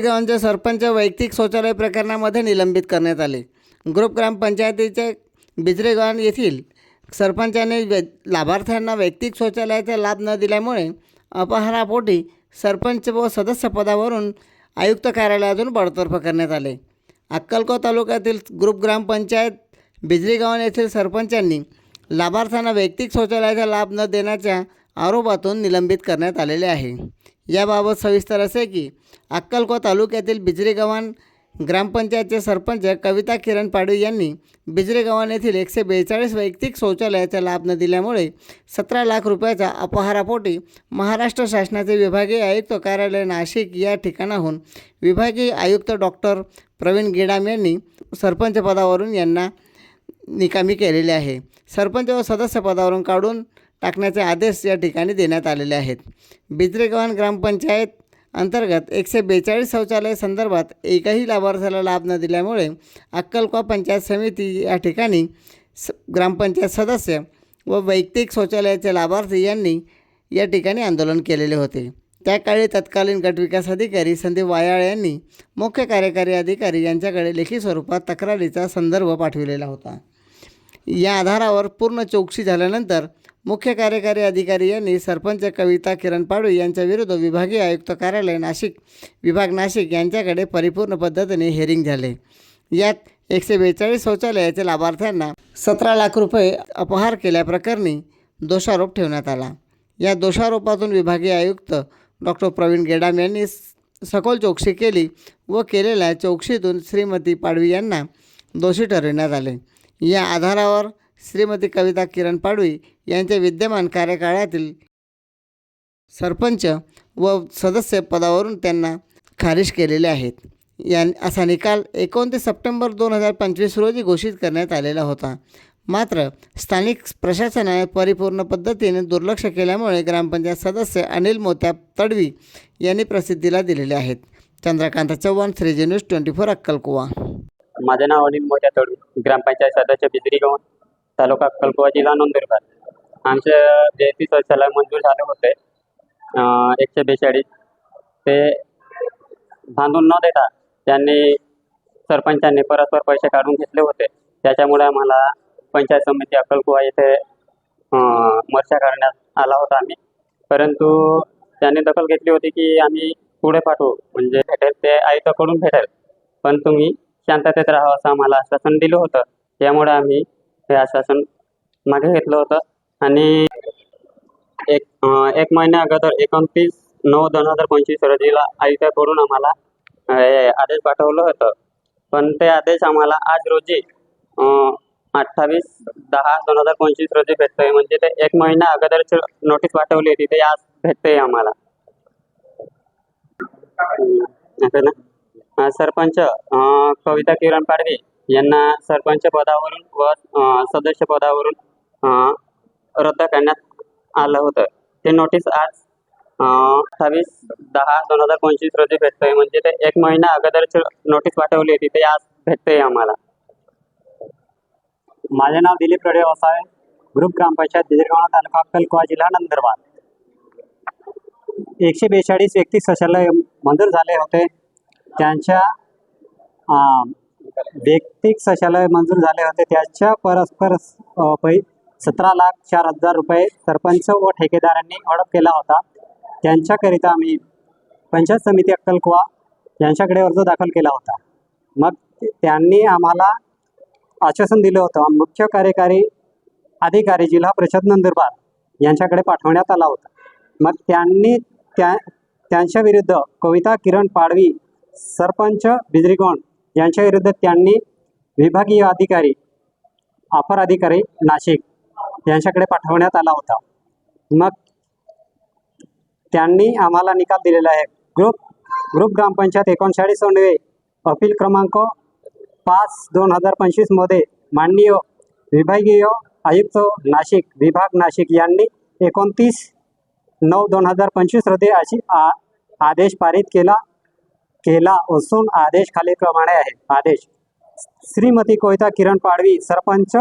बिजरीगावांचे सरपंच वैयक्तिक शौचालय प्रकरणामध्ये निलंबित करण्यात आले. ग्रुप ग्रामपंचायतीचे बिजरेगाव येथील सरपंचाने व्य लाभार्थ्यांना वैयक्तिक शौचालयाचा लाभ न दिल्यामुळे अपहारापोटी सरपंच व सदस्य पदावरून आयुक्त कार्यालयातून बडतर्फ करण्यात आले. अक्कलकोट तालुक्यातील ग्रुप ग्रामपंचायत बिजरेगाव येथील सरपंचांनी लाभार्थ्यांना वैयक्तिक शौचालयाचा लाभ न देण्याच्या आरोपातून निलंबित करण्यात आलेले आहे. याबाबत सविस्तर असे की अक्कलकोट तालुक्यातील बिजरे गव्हाण ग्रामपंचायतचे सरपंच कविता किरण पाडवी यांनी बिजरे गव्हाण येथील एकशे बेचाळीस वैयक्तिक शौचालयाचा लाभ न दिल्यामुळे सतरा लाख रुपयाचा अपहारापोटी महाराष्ट्र शासनाचे विभागीय आयुक्त कार्यालय नाशिक या ठिकाणाहून विभागीय आयुक्त डॉक्टर प्रवीण गेडाम यांनी सरपंच पदावरून यांना निकामी केलेले आहे. सरपंच व सदस्य पदावरून काढून टाकण्याचे आदेश या ठिकाणी देण्यात आलेले आहेत. बिद्रेगव्हाण ग्रामपंचायत अंतर्गत एकशे बेचाळीस शौचालय संदर्भात एकही लाभार्थ्याला लाभ न दिल्यामुळे अक्कलकोट पंचायत समिती या ठिकाणी स ग्रामपंचायत सदस्य व वैयक्तिक शौचालयाचे लाभार्थी यांनी या ठिकाणी आंदोलन केलेले होते. त्याकाळी तत्कालीन गटविकास अधिकारी संदीप वायाळ यांनी मुख्य कार्यकारी अधिकारी यांच्याकडे लेखी स्वरूपात तक्रारीचा संदर्भ पाठविलेला होता. या आधारावर पूर्ण चौकशी झाल्यानंतर मुख्य कार्यकारी अधिकारी यांनी सरपंच कविता किरण पाडवी यांच्याविरुद्ध विभागीय आयुक्त कार्यालय नाशिक विभाग नाशिक यांच्याकडे परिपूर्ण पद्धतीने हेरिंग झाले. यात एकशे बेचाळीस शौचालयाच्या लाभार्थ्यांना सतरा लाख रुपये अपहार केल्याप्रकरणी दोषारोप ठेवण्यात आला. या दोषारोपातून विभागीय आयुक्त डॉक्टर प्रवीण गेडाम यांनी स- सखोल चौकशी केली व केलेल्या चौकशीतून श्रीमती पाडवी यांना दोषी ठरविण्यात आले. या आधारावर श्रीमती कविता किरण पाडवी यांच्या विद्यमान कार्यकाळातील सरपंच व सदस्य पदावरून त्यांना खारिज केलेले आहेत. या असा निकाल एकोणतीस सप्टेंबर दोन हजार पंचवीस रोजी घोषित करण्यात आलेला होता. मात्र स्थानिक प्रशासनाने परिपूर्ण पद्धतीने दुर्लक्ष केल्यामुळे ग्रामपंचायत सदस्य अनिल मोत्या तडवी यांनी प्रसिद्धीला दिलेले आहेत. Chandrakant Chavan Shreeji news twenty four अक्कलकुवा. माझे नाव अनिल मोत्या तडवी ग्रामपंचायत सदस्य बिजरी गाव. तालुका अक्कलकोवा जिल्हा नंदुरबार. आमचे जयंती शौचालय मंजूर झाले होते. एकशे बेचाळीस. ते बांधून न देता त्यांनी सरपंचांनी परस्पर पैसे काढून घेतले होते. त्याच्यामुळे आम्हाला पंचायत समिती अक्कलकुवा येथे मर्चा मोर्चा करण्यात आला होता आम्ही. परंतु त्यांनी दखल घेतली होती की आम्ही पुढे पाठवू. म्हणजे भेटेल ते आयुक्ताकडून भेटेल. पण तुम्ही शांततेत राहा असं आम्हाला आश्वासन दिलं होतं. त्यामुळे आम्ही हे आश्वासन मागे घेतलं होतं. आणि एक एक महिन्या अगोदर एकोणतीस नऊ दोन हजार पंचवीस रोजीला आयुक्ताकडून आम्हाला आदेश पाठवलं होतं. पण ते आदेश आम्हाला आज रोजी अठ्ठावीस दहा दोन हजार पंचवीस रोजी भेटतोय. म्हणजे ते एक महिना अगोदरची नोटीस पाठवली होती. ते आज भेटतंय आम्हाला. सरपंच अं, कविता किरण पाडवी यांना सरपंच पदावरून व सदस्य पदावरून रद्द करण्यात आलं होतं. ते नोटीस आज अठ्ठावीस दहा दोन हजार पंचवीस रोजी भेटतोय. म्हणजे ते एक महिना अगोदरची नोटीस पाठवली होती. ते आज भेटतंय आम्हाला. माझे नाव दिलीप रडे वसावे. ग्रुप ग्रामपंचायत बिजरगाव तालुका अक्कलकुवा जिल्हा नंदुरबार. एकशे बेचाळीस व्यक्ती शौचालय मंजूर झाले होते? त्यांच्या अं, वैयक्तिक शौचालय मंजूर झाले होते. त्याच्या परस्पर पै सतरा लाख चार हजार रुपये सरपंच व ठेकेदारांनी हडप केला होता. त्यांच्याकरिता आम्ही पंचायत समिती अक्कलकुवा यांच्याकडे अर्ज दाखल केला होता. मग त्यांनी आम्हाला आश्वासन दिलं होतं. मुख्य कार्यकारी अधिकारी जिल्हा परिषद नंदुरबार यांच्याकडे पाठवण्यात आला होता. मग त्यांनी त्या त्यांच्या विरुद्ध कविता किरण पाडवी सरपंच बिजरीगोंड यांच्या विरुद्ध त्यांनी विभागीय अधिकारी अपर अधिकारी नाशिक यांच्याकडे पाठवण्यात आला होता. मग त्यांनी आम्हाला निकाल दिलेला आहे. ग्रुप ग्रुप ग्रामपंचायत एकोणचाळीस नव्हे अपील क्रमांक पाच दोन हजार पंचवीसमध्ये माननीय विभागीय आयुक्त नाशिक विभाग नाशिक यांनी एकोणतीस नऊ दोन हजार पंचवीस रोजी अशी आ आदेश पारित केला. केला असून आदेश खालीलप्रमाणे आहे. आदेश श्रीमती कोयता किरण पाडवी सरपंच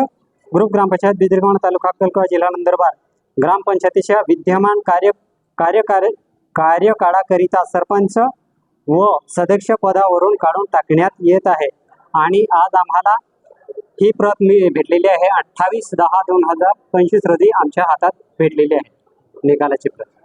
ग्रुप ग्रामपंचायत बिदरगाव तालुका अक्कलकोवा जिल्हा नंदुरबार ग्रामपंचायतीच्या विद्यमान कार्य कार्यकार कार्यकाळाकरिता सरपंच व सदस्य पदावरून काढून टाकण्यात येत आहे. आणि आज आम्हाला ही प्रत मी भेटलेली आहे. अठ्ठावीस दहा दोन हजार पंचवीस रोजी आमच्या हातात भेटलेली आहे. निकालाची प्रत.